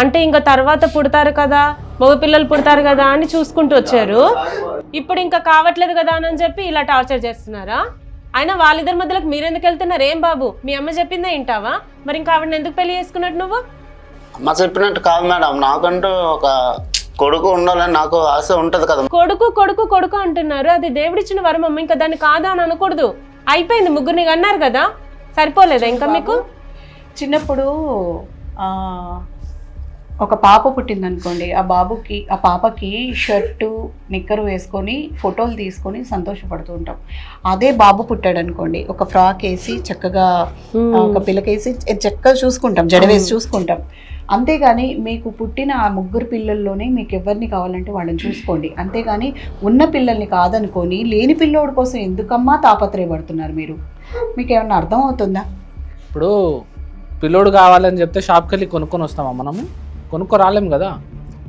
అంటే ఇంకా తర్వాత పుడతారు కదా మగ పిల్లలు పుడతారు కదా అని చూసుకుంటూ వచ్చారు. ఇప్పుడు ఇంకా కావట్లేదు కదా అని చెప్పి ఇలా టార్చర్ చేస్తున్నారా? అయినా వాళ్ళిద్దరి మధ్యలోకి మీరెందుకు వెళ్తున్నారు? ఏం బాబు? మీ అమ్మ చెప్పిందే వింటావా? మరి ఇంకా ఆవిడని ఎందుకు పెళ్ళి చేసుకున్నట్టు నువ్వు? అమ్మ చెప్పినట్టు కాదు మేడం. నాకంటూ ఒక కొడుకు ఉండాలని నాకు ఆశ ఉంటది కదా. కొడుకు కొడుకు కొడుకు అంటున్నారు. అది దేవుడిచ్చిన వరం అమ్మ. ఇంకా దాన్ని కాదా అని అనకూడదు. అయిపోయింది. ముగ్గురిని అన్నారు కదా? సరిపోలేదా ఇంకా మీకు? చిన్నప్పుడు ఆ, ఒక పాప పుట్టిందనుకోండి ఆ బాబుకి ఆ పాపకి షర్టు నిక్కరు వేసుకొని ఫోటోలు తీసుకొని సంతోషపడుతూ ఉంటాం. అదే బాబు పుట్టాడు అనుకోండి ఒక ఫ్రాక్ వేసి చక్కగా ఒక పిల్లకేసి చక్కగా చూసుకుంటాం జడ వేసి చూసుకుంటాం. అంతేగాని మీకు పుట్టిన ఆ ముగ్గురు పిల్లల్లోనే మీకు ఎవరిని కావాలంటే వాళ్ళని చూసుకోండి. అంతేగాని ఉన్న పిల్లల్ని కాదనుకొని లేని పిల్లోడి కోసం ఎందుకమ్మా తాపత్రయపడుతున్నారు మీరు? మీకు ఏమన్నా అర్థం అవుతుందా? ఇప్పుడు పిల్లోడు కావాలని చెప్తే షాప్కి వెళ్ళి కొనుక్కొని వస్తామా మనము? కొనుక్కో రాలేం కదా?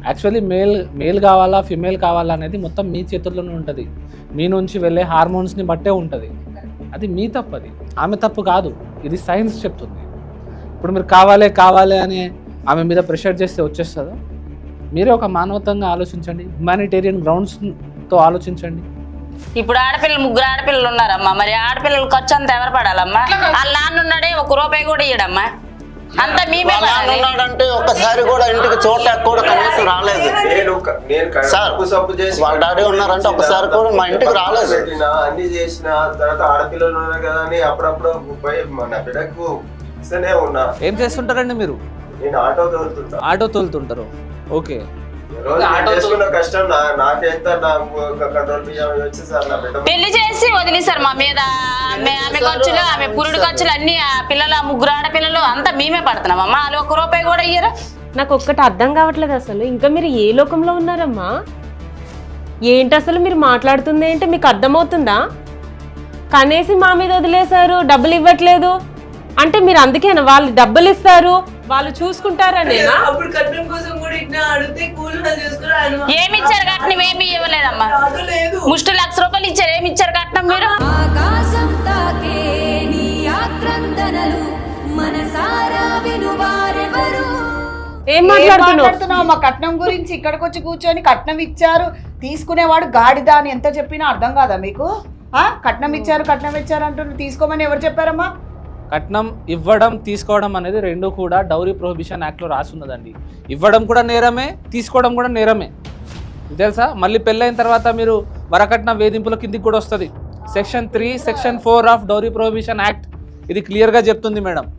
యాక్చువల్లీ మేల్ మేల్ కావాలా ఫిమేల్ కావాలా అనేది మొత్తం మీ చేతుల్లోనే ఉంటుంది. మీ నుంచి వెళ్ళే హార్మోన్స్ని బట్టే ఉంటుంది. అది మీ తప్పు అది ఆమె తప్పు కాదు. ఇది సైన్స్ చెప్తుంది. ఇప్పుడు మీరు కావాలే కావాలి అని ఆమె మీద ప్రెషర్ చేస్తే వచ్చేస్తుందా? మీరే ఒక మానవతంగా ఆలోచించండి. హ్యుమానిటేరియన్ గ్రౌండ్స్తో ఆలోచించండి. ఇప్పుడు ఆడపిల్లలు ముగ్గురు ఆడపిల్లలు ఉన్నారమ్మా. మరి ఆడపిల్లలు ఖర్చు అంతా ఎవరు పడాలమ్మా? వాళ్ళ నాన్న ఉన్నాడే ఒక రూపాయి కూడా ఇయ్యడమ్మా. అంతా మేమే ఉన్నాడంటే ఒక్కసారి కూడా ఇంటికి చూడటానికి కూడా కనీసం రాలేదు. సార్, తప్పు సప్పు చేసి వాళ్ళ డాడీ ఉన్నారంటే ఒకసారి కూడా మా ఇంటికి రాలేదు. అన్ని చేసిన తర్వాత ఆడపిల్లలు ఉన్నారు కదా అని అప్పుడప్పుడు మన బిడ్డకు ఇస్తూనే ఉన్నా. ఏం చేస్తుంటారండి మీరు? నేను ఆటో తోలుతుంటా. ఆటో తోలుతుంటారు. ఓకే. పెళ్ళి చేసి వదిలేశారు మా మీద. ఆమె ఆమె ఖర్చులు ఆమె పురుడు ఖర్చులు అన్ని ఆ పిల్లల ముగ్గురు ఆడపిల్లలు అంతా మేమే పడుతున్నాం అమ్మా. వాళ్ళు ఒక రూపాయి కూడా ఇయ్యరు? నాకు ఒక్కటి అర్థం కావట్లేదు అసలు. ఇంకా మీరు ఏ లోకంలో ఉన్నారమ్మా? ఏంటి అసలు మీరు మాట్లాడుతుంది ఏంటి మీకు అర్థమవుతుందా? కనేసి మా మీద వదిలేశారు డబ్బులు ఇవ్వట్లేదు. అంటే మీరు అందుకేనా వాళ్ళు డబ్బులు ఇస్తారు వాళ్ళు చూసుకుంటారనేనా అప్పుడు కట్నం కోసం కూడా ఇట్లా అడిగితే కూలి చేసుకుని ఆయన ఏమి ఇచ్చారు కట్నం? ఏమి ఇవ్వలేదమ్మా? లేదు. ముష్టి లక్ష రూపాయలు ఇచ్చారు. ఏమి ఇచ్చారు కట్నం మీరు? ఆకాశం తాకే నీ ఆక్రందనలు మనసారా వినువారెవరు? ఏం మాట్లాడుతున్నావు? మాట్లాడుతున్నావు? మా కట్నం గురించి ఇక్కడికి వచ్చి కూర్చొని కట్నం ఇచ్చారు. తీసుకునేవాడు గాడిద అని ఎంత చెప్పినా అర్థం కాదా మీకు? ఆ? కట్నం ఇచ్చారు కట్నం ఇచ్చారు అంటున్నారు. తీసుకోమని ఎవరు చెప్పారమ్మా? కట్నం ఇవ్వడం తీసుకోవడం అనేది రెండు కూడా డౌరీ ప్రొహిబిషన్ యాక్ట్లో రాసి ఉన్నదండి ఇవ్వడం కూడా నేరమే తీసుకోవడం కూడా నేరమే. తెలుసా? మళ్ళీ పెళ్ళైన తర్వాత మీరు వరకట్న వేధింపుల కిందికి కూడా వస్తుంది. Section three section four of dowry prohibition act ఇది క్లియర్గా చెప్తుంది మేడం.